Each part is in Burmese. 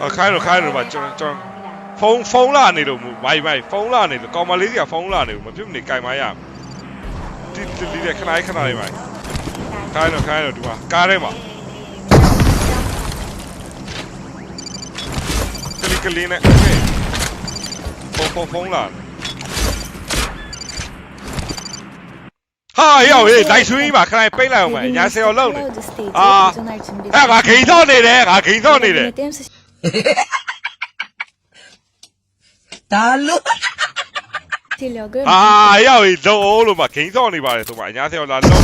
အော်ခိုင်းလို့ခိုင်းလို့ပါကျွန်တော်ကျွန်တော်ဖုန်းဖုန်းလာနေလို့မိုင်မိုင်ဖုန်းလာနေလို့ကောင်မလေးကြီးကဖုန်းလာနေလို့မဖြစ်မနေကင်မရဒီဒီဒီခဏခဏလေးပါခိုင်းလို့ခိုင်းလို့ဒီမှာကားထဲမှာကလီကလီနဲ့ဖုန်းဖုန်းဖုန်းလာဟာရောက်ဟေးလိုက်ဆွေးပါခဏပိတ်လိုက်အောင်မယ်ညာဆယ်ရောလောက်နေအာအာအဲ့ငါဂိမ်းစောနေတယ်ငါဂိမ်းစောနေတယ် ဒါလို့အာရောက်ပြီလုံးအောင်လို့မဂိမ်းစောနေပါတယ်ဆိုမှအညာဆယ်ရောလာလုံး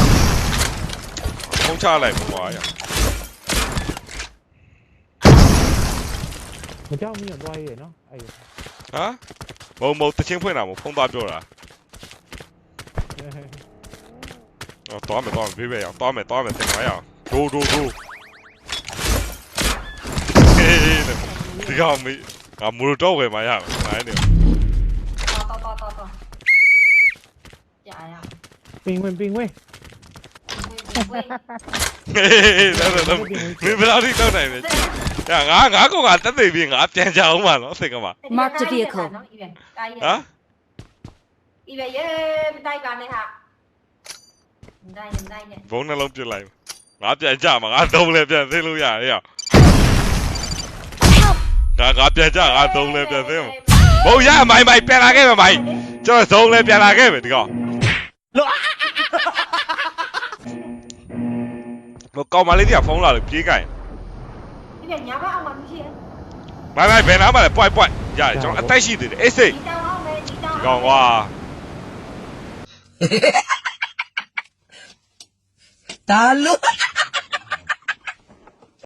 ဖုန်းချလိုက်ပါကွာရမကြောက်မီးတော့သွားရဲနော်အဲ့ဟမ်မုံမုံတချင်းဖွင့်တာမဖုန်းသားပြောတာအော်တော်မယ်တော်မယ်ဘေးပဲရအောင်တော်မယ်တော်မယ်သင်ပါရအောင်ဒိုးဒိုးဒိုး ဒီကောင်မေးငါမူတော့ဝယ်มาရမယ်နိုင်နေ ต่อต่อต่อต่ออย่าอย่า ပင်ဝင်ပင်ဝင် เว้ย ဟေးတော်တော်မင်းဘယ်လောက်ထိတောက်နိုင်လဲညငါငါကောင်ကတက်သိပြီးငါပြန်ကြအောင်ပါနော်စိတ်ကမှာ Mark the vehicle เนาะอีเวนตาย ဟမ် อีเวนเย้ไม่ได้กันเลยค่ะได้ยังได้เนี่ย ဘုံနှလုံးပြစ်လိုက်ငါပြန်ကြမှာငါသုံးလဲပြန်သိလို့ရတယ်ရငါ ငါငါပြန်ကြငါသုံးလဲပြန်သိမဘုံရမိုင်းမိုင်းပြန်လာခဲ့မယ်မိုင်းကျွန်တော်သုံးလဲပြန်လာခဲ့မယ်ဒီကောင်လောမကောင်မလေးတွေကဖုန်းလာလို့ပြေးကြရင်ဒီကညာဘက်အောင်မှာမရှိရင်မိုင်းမိုင်းဘယ်နားမှာလဲပွိုက်ပွိုက်ရတယ်ကျွန်တော်အသက်ရှိသေးတယ်အေးစိတ်ဒီတောင်အောင်မယ်ဒီတောင်ကောင်ကွာဒါလို့